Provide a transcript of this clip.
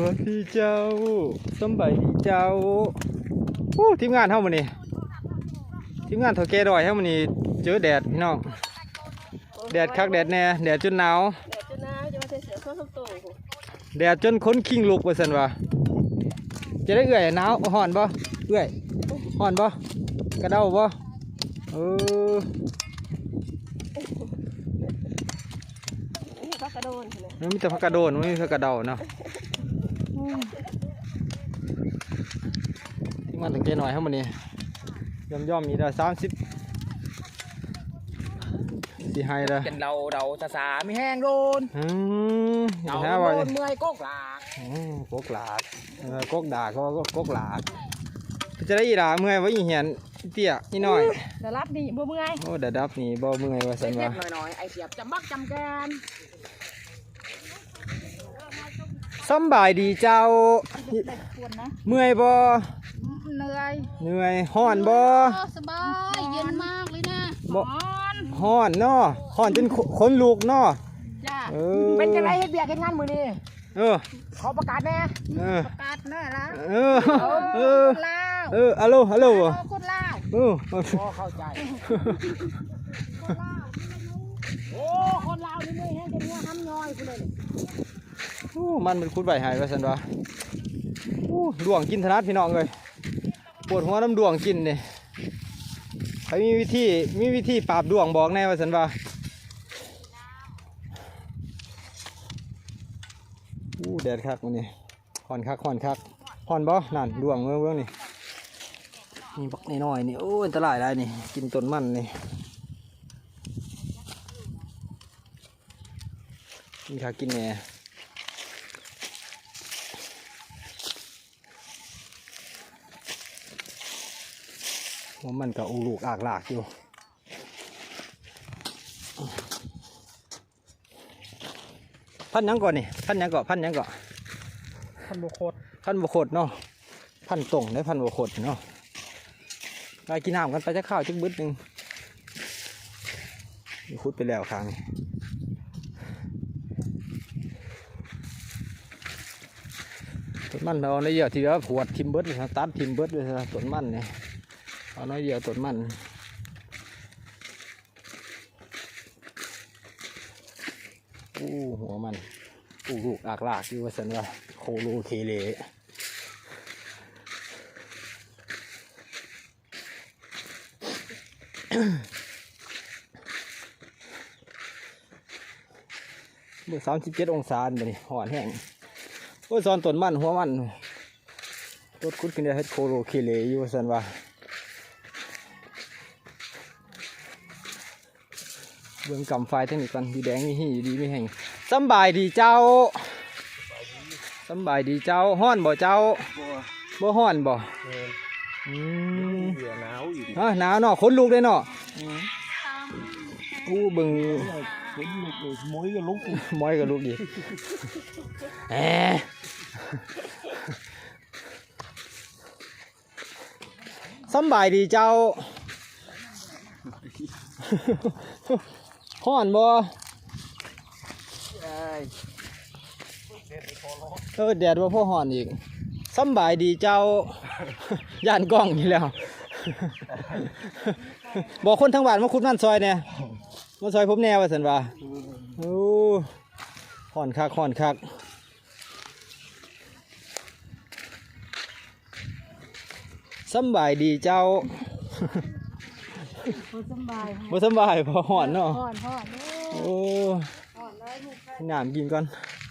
วัสดีเจ้าสำบายดีเจ้าโอ้ทีมงานเฮามื้อนี้ทีมงานเฒ่าแก่ดอยเฮามื้อนี้เจอแดดพี่น้องแดดคักแดดแน่แดดจนหนาวเดี๋ยวจะน้าจะมาใส่เสือโซ่ส้มโตแดดจนคนคิงลุกว่าซั่นว่าจะได้เอื้อยหนาวฮ้อนบ่เอื้อยฮ้อนบ่กระเด้าบ่เออนี่พักกระโดนเลยมันมีแต่ผักกระโดนมันมีผักกระเดาเนาะที มงานเฒ่าแก่น้อยเฮามื้อนี้ย่อมๆมีได้30สิให้เด้อเป็นเราเราสาสาไม่แห้งโดนอืมเราหาโดว่านเมื่อยกกหลากอืมกกหลาดเออกกด่าก็ว่ากกหลาดจะได้อีหลาเมื่อยว่าอีเหียนอีเตี้ยอีน้อยจะรับดีบ่เมื่อยโอ้เดาดับนี่บ่เมื่อยว่าเล็ซั่นว่ากๆหน่อยๆไอเสียบจำบักจำแกน สำบายดีเจ้าแต่ควรนะเมื่อยบ่เหนื่อยเหนื่อยฮ้อนบ่สบายเย็นมากเลยนะบ่นอนฮ้อนเนาะฮ้อนจนขขนลุกเนาะจ้าเออเป็นจังไรเฮ็ดเบียกเฮ็ดงานมือนี่เออขอประกาศแน่เออประกาศแน่ละเออเออลาวเออฮัลโหลฮัลโหลคนลาวเออพอเข้าใจโอ้คนลาวนี่เมื่อยแห้งจนหัวห้ำย้อยกูเลย โอ้มันเป็นคุดใบหายว่าซั่นว่าโอ้ดวงกินถนัดพี่น้องเอ้ยปวดหัวน้ำดวงกินเนี่ยใครมีวิธีมีวิธีปราบดวงบอกแน่ว่าสันว่าอู้แดดคักมันนี่ห่อนคักห่อนคักห่อนบ่นั่นดวงเมื่อเมื่อนี่นี่บักน้อยนี่โอ้อันตรายได้นี่กินต้นมันนี่กินคักกินแหน่ หัวมันกับอูลูกอากหลากอยู่พันหยังก่อนนี่พันหยังก่อนพันหยังก่อนท่านบุคคลพันบวโคดเนาะพันตรงได้พันบวโคดเนาะไปกินน้ำกันไปจะข้าวจักบึดหนึ่งนี่คุดไปแล้วครั้งนี้ต้นมันเอาในอยเดียวทีเดียวผวดทิมเบิดเลยนะตัดทิมเบิดเลยนะต้นมันเนี่ย เอาในอยเดียวต้นมันอู้หัวมันอู้ลูกอากลากอยู่ว่าสันว่าโคโลเคเลเมื่อสามสิบเจ็ดองศาเนี่ยนี่หอนแห้งโอ้ยซอนต้นมันหัวมันรถคุดขึ้นได้เฮ็ดโคโลเคเลอยู่ว่าสันว่า เบื้องกำไฟเทคนิคกันดีแดงนี่หีดีไม่แห้งสำบายดีเจ้าสำบายดีเจ้าห้อนบ่เจ้าบ่ห้อนบ่อืมเบียหนาวอยู่ฮะหนาวเนาะขนลุกเลยเนาะอู้เบิ่งเป็นลูกเลยมวยกับลุกมอยกับลูกดีแหมสำบายดีเจ้า ห้อนบ่เออแดดว่าพ่อห่อนอีกสำบายดีเจ้า ย่านกล้องอยู่แล้ว บอกคนทั้งบ้านมาคุดมันซอยเนี่ยมาซอยผมแนวว่าสันว่าโอ้ห่อนคักห่อนคักสำบายดีเจ้า บ่สบายบ่สำบายเพอห่อนเนาะห่อนห่อนเด้อโอ้ห่อนเลยลูกให้น้ำกินก่อนห